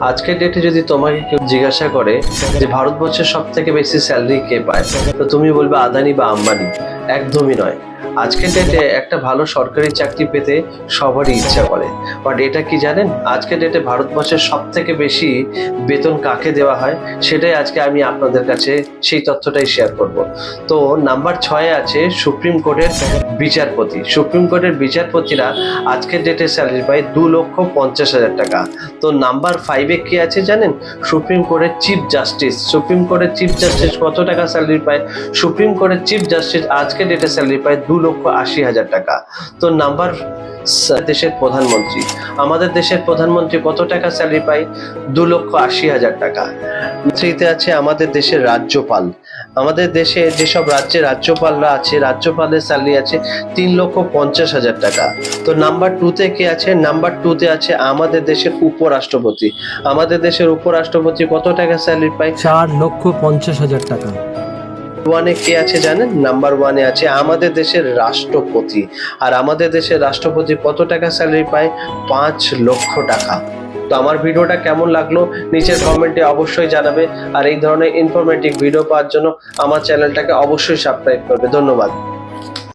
আজকের ডেটে যদি তোমাকে কেউ জিজ্ঞাসা করে যে ভারতবর্ষের সব থেকে বেশি স্যালারি কে পায়, তো তুমি বলবে আদানি বা আম্বানি। একদমই নয়। আজকের ডেটে একটা ভালো সরকারি চাকরি পেতে সবারই ইচ্ছা করে। বাট এটা কি জানেন? আজকের ডেটে ভারতবর্ষের সব থেকে বেশি বেতন কাকে দেওয়া হয়? সেটাই আজকে আমি আপনাদের কাছে সেই তথ্যটাই শেয়ার করব। তো নাম্বার ছয়ে আছে সুপ্রিম কোর্টের বিচারপতি। সুপ্রিম কোর্টের বিচারপতিরা আজকের ডেটে স্যালারি পায় দু লক্ষ পঞ্চাশ হাজার টাকা। তো নাম্বার ফাইভে কি আছে জানেন? সুপ্রিম কোর্টের চিফ জাস্টিস সুপ্রিম কোর্টের চিফ জাস্টিস কত টাকা স্যালারি পায়? সুপ্রিম কোর্টের চিফ জাস্টিস আজকের ডেটে স্যালারি পায় দু লক্ষ আশি হাজার টাকা। তো নাম্বার দেশের প্রধানমন্ত্রী। আমাদের দেশের প্রধানমন্ত্রী কত টাকা স্যালারি পায়? দু লক্ষ আশি হাজার টাকা। থ্রিতে আছে আমাদের দেশের রাজ্যপাল। আমাদের দেশে যেসব রাজ্যে রাজ্যপালরা আছে, রাজ্যপালের স্যালারি আছে তিন লক্ষ পঞ্চাশ হাজার টাকা। তো নাম্বার টুতে কে আছে? নাম্বার টুতে আছে আমাদের দেশের উপরাষ্ট্রপতি। আমাদের দেশের উপরাষ্ট্রপতি কত টাকা স্যালারি পায়? চার লক্ষ পঞ্চাশ হাজার টাকা। ওয়ানে কে আছে জানেন? নাম্বার ওয়ানে আছে আমাদের দেশের রাষ্ট্রপতি। আর আমাদের দেশের রাষ্ট্রপতি কত টাকা স্যালারি পায়? পাঁচ লক্ষ টাকা। তো আমার ভিডিওটা কেমন লাগল? নিচের কমেন্টে অবশ্যই জানাবে। আর এই ধরনের ইনফরমেটিভ ভিডিও পাওয়ার জন্য আমার চ্যানেলটাকে অবশ্যই সাবস্ক্রাইব করবে। ধন্যবাদ।